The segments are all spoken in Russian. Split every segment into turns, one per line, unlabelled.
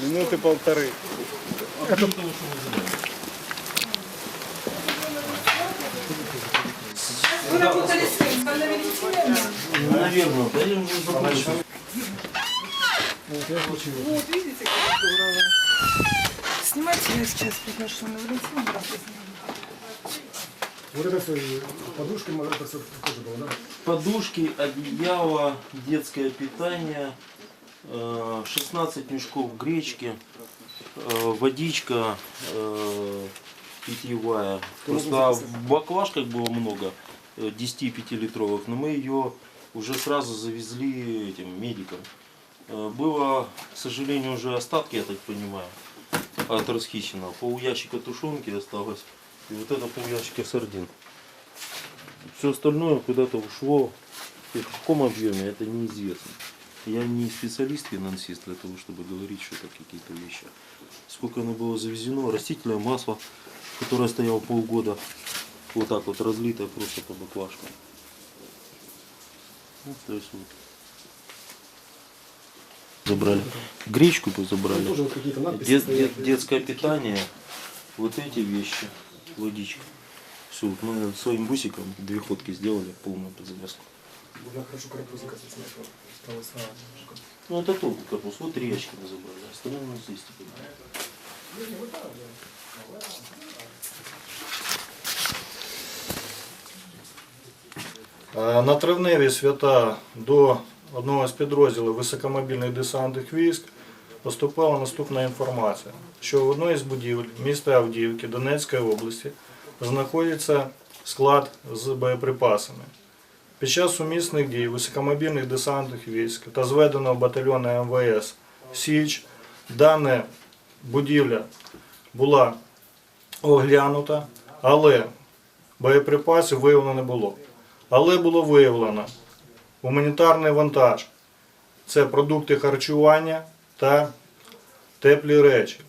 Минуты полторы.
Наверное, да я.
Снимайте, я сейчас приглашу на Валентину.
Вот это все, подушки, это все тоже было, да?
Подушки, одеяло, детское питание, э, 16 мешков гречки, э, водичка э, питьевая. Просто в баклажках было много, э, 10-5-литровых, но мы ее уже сразу завезли этим медикам. Э, Было, к сожалению, уже остатки, я так понимаю, от расхищенного. Пол ящика тушенки осталось. И вот это пол ящика сардин. Все остальное куда-то ушло. И в каком объеме, это неизвестно. Я не специалист, финансист для того, чтобы говорить что-то какие-то вещи. Сколько оно было завезено, растительное масло, которое стояло полгода, вот так вот разлитое просто по баклажкам. Ну, то есть вот. Забрали. Гречку бы забрали.
Надписи
Дет- дет- детское питание, вот эти вещи, водичка. Все, мы своим бусиком две ходки сделали, полную под завязку.
Я хорошо карапузика смотрел. Стало сразу.
Ну это только корпус, вот три ящика мы забрали, остальное у нас есть теперь.
Е, На травневі свята до одного з підрозділів високомобільних десантних військ поступала наступна інформація, що в одній з будівель міста Авдіївки Донецької області знаходиться склад з боєприпасами. Під час сумісних дій високомобільних десантних військ та зведеного батальйону МВС Січ дана будівля була оглянута, але боєприпасів виявлено не було. Але було виявлено гуманітарний вантаж. Це продукти харчування та теплі речі.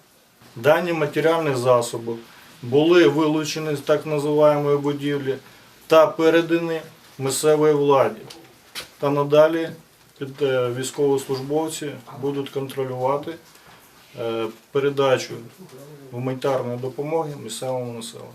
Дані матеріальні засоби були вилучені з так називаємої будівлі та передані місцевій владі. Та надалі е, військовослужбовці будуть контролювати е, передачу гуманітарної допомоги місцевому населенню.